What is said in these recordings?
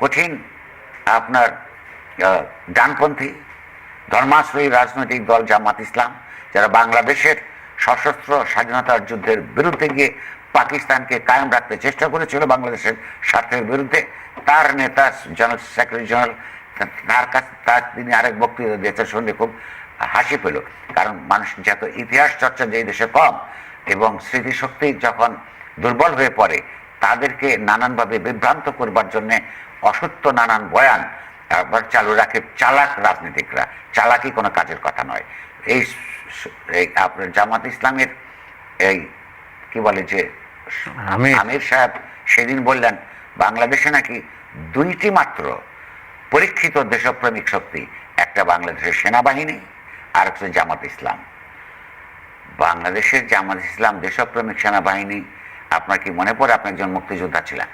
কঠিন আপনার ডানপন্থী ধর্মাশ্রয়ী রাজনৈতিক দল জামাত ইসলাম, যারা বাংলাদেশের সশস্ত্র স্বাধীনতার যুদ্ধের বিরুদ্ধে গিয়ে পাকিস্তানকে কায়েম রাখতে চেষ্টা করেছিল বাংলাদেশের স্বার্থের বিরুদ্ধে, তার নেতা জেনারেল সেক্রেটারি জেনারেল, তার কাছে, তার তিনি আরেক বক্তৃতা দিয়েছে শুনলে খুব হাসি পেল। কারণ মানুষ যত ইতিহাস চর্চা যে দেশে কম এবং স্মৃতিশক্তি যখন দুর্বল হয়ে পড়ে তাদেরকে নানানভাবে বিভ্রান্ত করবার জন্য অসত্য নানান বয়ান আবার চালু রাখে চালাক রাজনীতিকরা। চালাকি কোনো কাজের কথা নয়। এই আপনার জামাত ইসলামের এই কি বলে যে আমির সাহেব সেদিন বললেন বাংলাদেশে নাকি দুইটি মাত্র পরীক্ষিত দেশপ্রেমিক শক্তি একটা বাংলাদেশের সেনাবাহিনী আর একটা জামাত ইসলাম। বাংলাদেশের জামাত ইসলাম দেশপ্রেমিক সেনাবাহিনী আপনার কি মনে পড়ে আপনি একজন মুক্তিযোদ্ধা ছিলেন?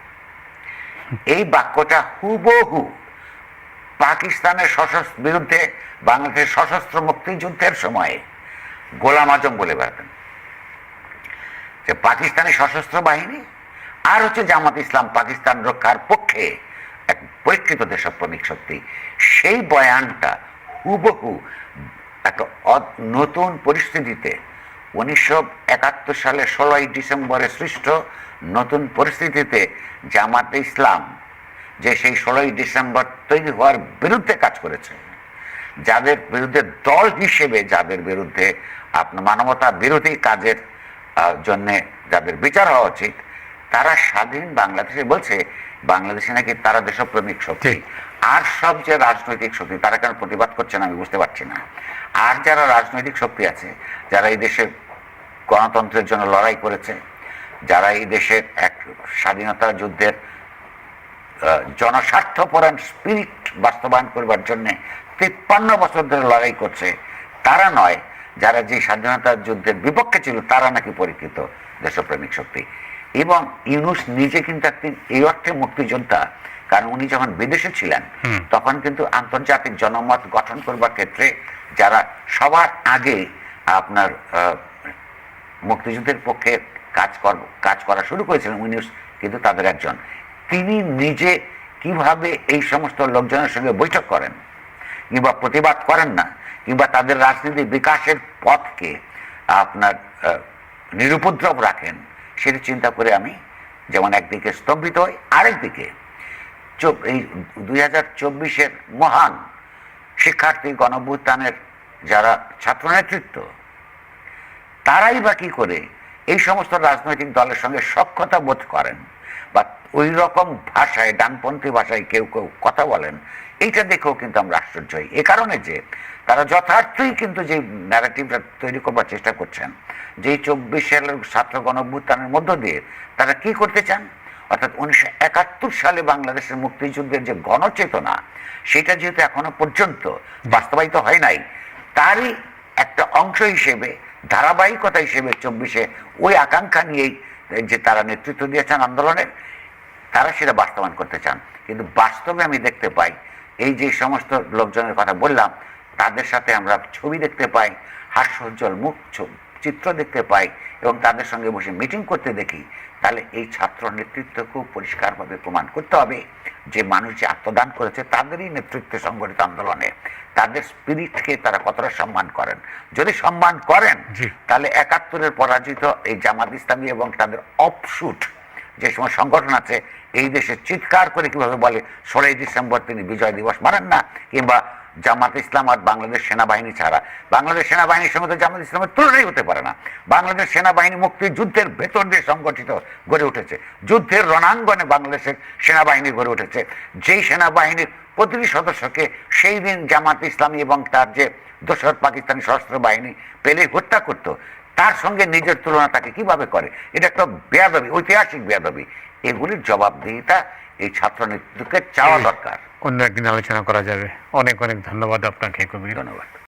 এই বাক্যটা হুবহু পাকিস্তানের সশস্ত্র বিরুদ্ধে, বাংলাদেশের সশস্ত্র মুক্তিযুদ্ধের সময়ে গোলাম আজম বলে বেড়াতেন। যে পাকিস্তানি সশস্ত্র বাহিনী আর হচ্ছে জামাত ইসলাম পাকিস্তান রক্ষার পক্ষে এক পরীক্ষিত দেশপ্রেমিক শক্তি, সেই বয়ানটা হুবহু একটা নতুন পরিস্থিতিতে উনিশশো একাত্তর সালে ষোলোই ডিসেম্বরে সৃষ্ট নতুন পরিস্থিতিতে জামাতে ইসলাম যে সেই ষোলোই ডিসেম্বর তৈরি হওয়ার বিরুদ্ধে কাজ করেছে যাদের বিরুদ্ধে দল হিসেবে যাদের বিরুদ্ধে আপনার মানবতা বিরোধী কাজের জন্যে যাদের বিচার হওয়া উচিত তারা স্বাধীন বাংলাদেশে বলছে বাংলাদেশে নাকি তারা দেশপ্রেমিক শক্তি। আর সব যে রাজনৈতিক শক্তি তারা কেন প্রতিবাদ করছে না আমি বুঝতে পারছি না। আর যারা রাজনৈতিক শক্তি আছে যারা এই দেশের গণতন্ত্রের জন্য লড়াই করেছে যারা এই দেশের এক স্বাধীনতা যুদ্ধের জনস্বার্থপরায়ণ স্পিরিট বাস্তবায়ন করবার জন্য তিপ্পান্ন বছর ধরে লড়াই করছে তারা নয় যারা যে স্বাধীনতা যুদ্ধের বিপক্ষে ছিল তারা নাকি পরীক্ষিত দেশপ্রেমিক শক্তি। এবং ইউনুস নিজে কিন্তু একদিন এই অর্থে মুক্তিযোদ্ধা কারণ উনি যখন বিদেশে ছিলেন তখন কিন্তু আন্তর্জাতিক জনমত গঠন করবার ক্ষেত্রে যারা সবার আগে আপনার মুক্তিযুদ্ধের পক্ষে কাজ কর, কাজ করা শুরু করেছিলেন উনিশ কিন্তু তাদের একজন। তিনি নিজে কীভাবে এই সমস্ত লোকজনের সঙ্গে বৈঠক করেন কিংবা প্রতিবাদ করেন না, কিংবা তাদের রাজনীতি বিকাশের পথকে আপনার নিরুপদ্রব রাখেন, সেটা চিন্তা করে আমি যেমন একদিকে স্তম্ভিত হই, আরেকদিকে এই দুই হাজার চব্বিশের মহান শিক্ষার্থী গণভ্যুত্থানের যারা ছাত্র নেতৃত্ব তারাই বা কি করে? এই সমস্ত রাজনৈতিক দলের সঙ্গে সক্ষতা বোধ করেন। বা ওই রকম ভাষায়, ডানপন্থী ভাষায় কেউ কেউ কথা বলেন, এইটা দেখেও কিন্তু আমরা আশ্চর্য হই। এ কারণে যে তারা যথার্থই কিন্তু যে ন্যারেটিভটা তৈরি করবার চেষ্টা করছেন, যে চব্বিশ সালের ছাত্র গণভ্যুত্থানের মধ্য দিয়ে তারা কি করতে চান? অর্থাৎ উনিশশো একাত্তর সালে বাংলাদেশের মুক্তিযুদ্ধের যে গণচেতনা, সেটা যেহেতু এখনও পর্যন্ত বাস্তবায়িত হয় নাই, তারই একটা অংশ হিসেবে ধারাবাহিকতা হিসেবে চব্বিশে ওই আকাঙ্ক্ষা নিয়েই যে তারা নেতৃত্ব দিয়েছেন আন্দোলনের তারা সেটা বাস্তবায়ন করতে চান। কিন্তু বাস্তবে আমি দেখতে পাই, এই যে সমস্ত লোকজনের কথা বললাম, তাদের সাথে আমরা ছবি দেখতে পাই, হাস্যজ্জ্বল মুখ চিত্র দেখতে পাই এবং তাদের সঙ্গে বসে মিটিং করতে দেখি। তাহলে এই ছাত্র নেতৃত্ব খুব পরিষ্কারভাবে প্রমাণ করতে হবে যে মানুষ যে আত্মদান করেছে তাদেরই নেতৃত্বে সংগঠিত আন্দোলনে তাদের স্পিরিটকে তারা কতটা সম্মান করেন। যদি সম্মান করেন তাহলে একাত্তরের পরাজিত এই জামাত ইসলামী এবং তাদের অফশুট যে সময় সংগঠন আছে এই দেশে চিৎকার করে কীভাবে বলে ষোলোই ডিসেম্বর তিনি বিজয় দিবস মানেন না কিংবা জামাত ইসলাম আর বাংলাদেশ সেনাবাহিনী ছাড়া। বাংলাদেশ সেনাবাহিনীর সঙ্গে তো জামাত ইসলামের তুলনাই হতে পারে না। বাংলাদেশ সেনাবাহিনী মুক্তিযুদ্ধের ভেতর দিয়ে সংগঠিত গড়ে উঠেছে। যুদ্ধের রণাঙ্গনে বাংলাদেশের সেনাবাহিনী গড়ে উঠেছে। যেই সেনাবাহিনীর প্রতিটি সদস্যকে সেই দিন জামাত ইসলামী এবং তার যে দোসর পাকিস্তানি সশস্ত্র বাহিনী পেলে হত্যা করত, তার সঙ্গে নিজের তুলনা তাকে কীভাবে করে? এটা একটা বেয়াদবি, ঐতিহাসিক বেয়াদবি। এগুলির জবাবদিহিতা এই ছাত্র নেতৃত্বকে চাওয়া দরকার। অন্য একদিন আলোচনা করা যাবে। অনেক অনেক ধন্যবাদ আপনাকে কবির। ধন্যবাদ।